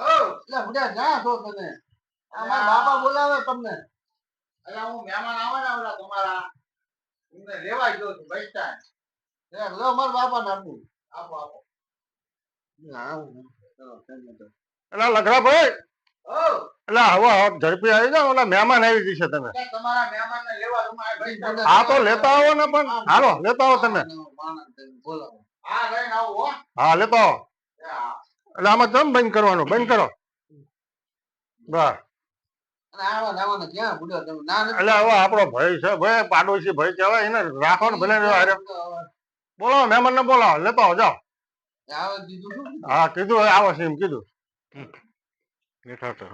એટલે બધા જ્યાં છો તમે અમારા બાપા બોલાવે તમને. અલા હું મહેમાન આવે ને ઓલા તમારા. એમને લેવા ગયો છું બસ સ્ટેન્ડ એ અમારા બાપા નાખું આપો આપો. એટલે લગરા ભાઈ ઓ એટલે હવે હવે ઝડપી આવી જાઓ ઓલા મહેમાન આવી જશે તમે. તમારા મહેમાન ને લેવા તમારે બસ સ્ટેન્ડ હા તો લેતા આવો ને પણ. હાલો લેતા આવો તમે. હા લઈને આવો હો. હા લેતા આવો. એટલે આમાં તમે બંધ કરવાનું બંધ કરો. બસ એટલે હવે આપણો ભાઈ છે ભાઈ પાડોશી ભાઈ કહેવાય એને રાખો ને ભલે. બોલાવો મહેમાન ને બોલાવો લેતા આવો જાઓ. આવે દીધું શું? હા કીધું આવો છે એમ કીધું. બેઠા તો.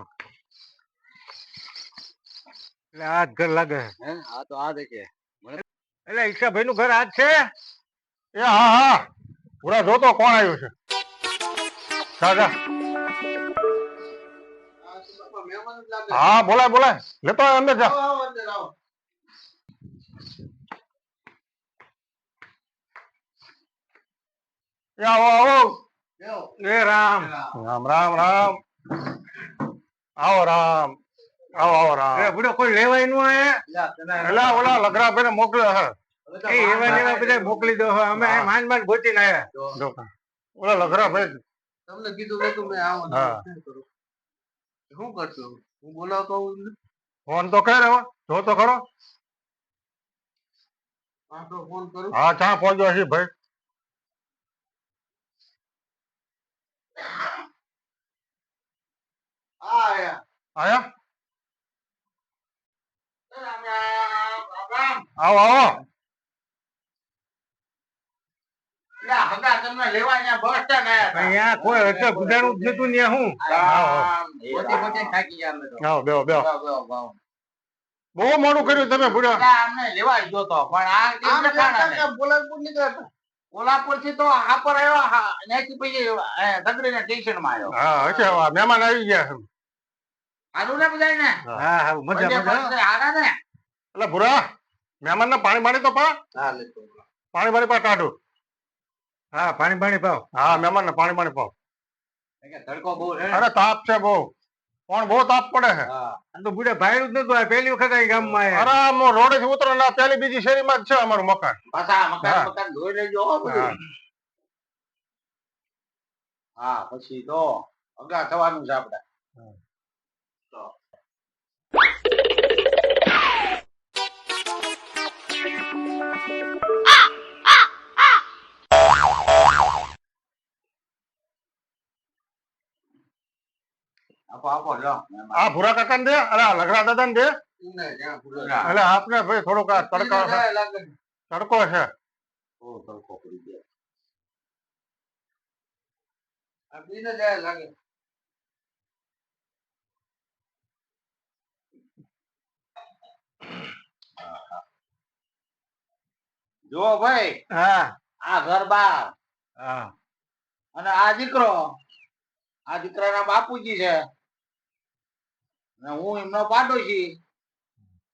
એટલે આ ઘર લાગે. હે આ તો આ દેખે. એટલે ઈચ્છાભાઈ નું ઘર આ જ છે? એ હા હા. પૂરા જોતો કોણ આવ્યું છે? દાદા આ તો બાપા મહેમાન જ. લાગે હા બોલાય બોલાય. લેતો આવો અંદર જા. આવો આવો એ રામ. રામ. રામ રામ આવો રામ. આવો આવો રામ. એ બુડો કોઈ લેવાયનું હે એલા ઓલા લગરા ભાઈ મોકલ્યો હે. એ એવા એવા બધા મોકલી દો અમે. માંડ માંડ ગોતીને આયા. ઓલા લગરા ભાઈ તમને કીધું કે તું મેં આવો શું કરશો હું બોલાવ કહું ફોન તો કરે હવે જો તો ખરો. હા ચા પહોંચ્યો છે ભાઈ? આયા. આવો આવો એટલે હગા તમને લેવા અહીંયા કોઈ હશે ગુજારું જ નતું હું? આવો બેહો મોડું કર્યું તમે અમને લેવા ગયો તો પણ આ? હતા, નીકળ્યા કોલ્હાપુરથી તો આ પર આવ્યો હા, ત્યાંથી પછી દગડીને સ્ટેશનમાં આવ્યો. હા હશે મહેમાન આવી ગયા છે. હારું ને બધાય ને હા હા મજા પાસે હારા ને? એટલે ભૂરા મહેમાન ને પાણી પાણી તો પા. પાણી પાણી પા કાઢો. હા પાણી પાણી પાવ. હા મહેમાન ને પાણી પાણી પાવ. કે તડકો બહુ અરે તાપ છે બહુ. પણ બહુ તાપ પડે છે. તો બુડે ભાઈ જ નતું પહેલી વખત અહીં ગામમાં અરે આમ રોડે થી ઉતરો ને પેલી બીજી શેરીમાં જ છે અમારું મકાન. પાછા હા. મકાન મકાન ધોઈ લેજો હો પછી તો અગા થવાનું છે આપડે. આપો આપો લો આ ભૂરા કાકા દે અરે લગડા દાદા દે. હા. એટલે આપને ભાઈ થોડોક આ તડકો છે. તડકો પડી ગયો. જો ભાઈ હા. આ ઘર બાર. હા. અને આ દીકરો આ દીકરાના બાપુજી છે. હું એમનો પાડોશી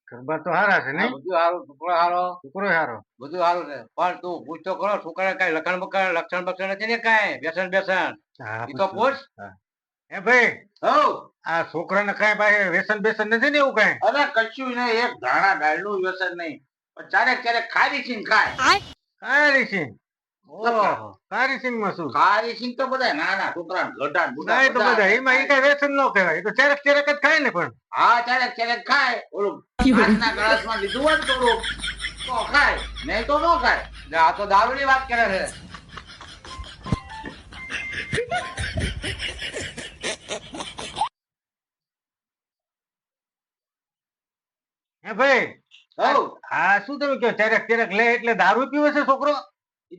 ગરબા તો હારા છે ને બધું હારું છોકરો હારો. છોકરો હારો. બધું સારું છે. પણ તું પૂછતો ખરો છોકરા કઈ લખણ બખણ લક્ષણ બક્ષણ નથી ને કઈ? બેસણ બેસન. હા તો પૂછ. હે. ભાઈ હઉ. આ છોકરાને કઈ પાસે વ્યસન બેસન નથી ને એવું કઈ? અરે કશું નહીં એક ધાણા ડાળનું વ્યસન નહીં. પણ ક્યારેક ક્યારેક ખારી ને ખાય. કારી સિંગ ઓહો. કારી સિંગમાં શું ખારી તો બધા નાના છોકરા ગઢા બુઢા તો બધા બધા એમાં એ કઈ વ્યસન ન કહેવાય. એ તો ક્યારેક ક્યારેક જ ખાય ને પણ. હા ક્યારેક ક્યારેક ખાય. ઓલું કાચના ગ્લાસમાં લીધું હોય ને તો ખાય. નહીં તો ન ખાય. આ તો દારૂની વાત કરે છે. હે ભાઈ આ શું તમે કયો ચેરેક ચેરેક લે એટલે દારૂ પીવે છે છોકરો?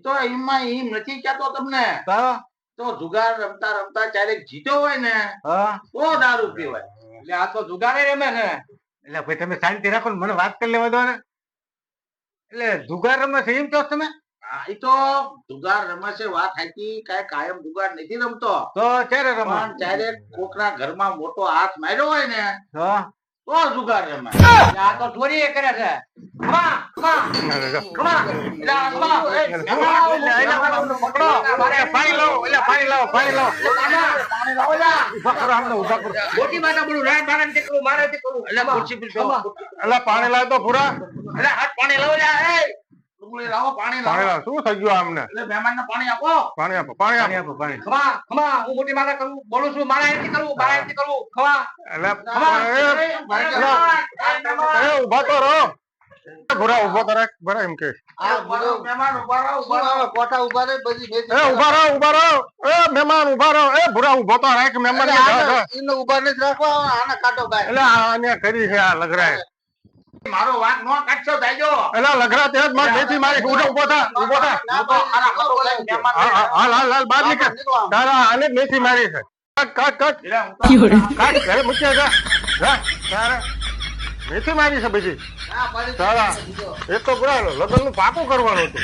તો એમાં એમ નથી કેતો તમને. તો જુગાર રમતા રમતા ક્યારેક જીતો હોય ને તો દારૂ પીવાય. એટલે આ તો જુગારે રમે ને. એટલે ભાઈ તમે શાંતિ રાખો ને મને વાત કરી લેવા દો ને. એટલે જુગાર રમે છે એમ કહો તમે? એ તો જુગાર રમે છે વાત હાચી કાંઈ કાયમ જુગાર નથી રમતો. તો ક્યારે રમે? પણ ક્યારેક કોકના ઘરમાં મોટો હાથ માર્યો હોય ને હા. તો જુગાર રમે આ તો ચોરી કરે છે. પાણી લાવો, તે પર. પાણી લાવ તો પૂરા એટલે હાથ પાણી લાવો. એ ડુંગળી લાવો પાણી પાણી લાવો. શું થઈ ગયું આમને? એટલે મહેમાનને પાણી આપો. પાણી આપો પાણી પાણી આપો આપો, પાણી. ખમા ખમા હું મોટી માતા કરું બોલું છું મારા એમથી કરું મારા એમથી કરું. ખમા એટલે ખમા. એ, એ ઊભા તો રહો ભૂરા ઊભો તો ભરા એમ કે. મહેમાન ઊભા રહો ઊભા રહો. આવે? ઊભા રહે, બધી એ ઊભા રહો ઊભા રહો. એ મહેમાન ઊભા રહો. એ ભૂરા ઊભો તો રાખ મહેમાન ને. ઊભા નથી રાખવા આને બહાર. એટલે આને કરી છે આ લગરાએ મારો વાંક નો કાઢશો જાયજો એટલે લગરા તે જ માર બેથી મારી ઉઠો ઊભો થા ઊભો થા હાલ હાલ હાલ બહાર નીકળ તારા આને જ મેથી મારી છે કટ કટ કટ એટલે હું તો- કાટ ઘરે મૂક્યા જા જા તારે મેથી મારી છે બીજી ના પાડી તારા દીધો. તો પૂરા લગ્નનું પાકું કરવાનું હતું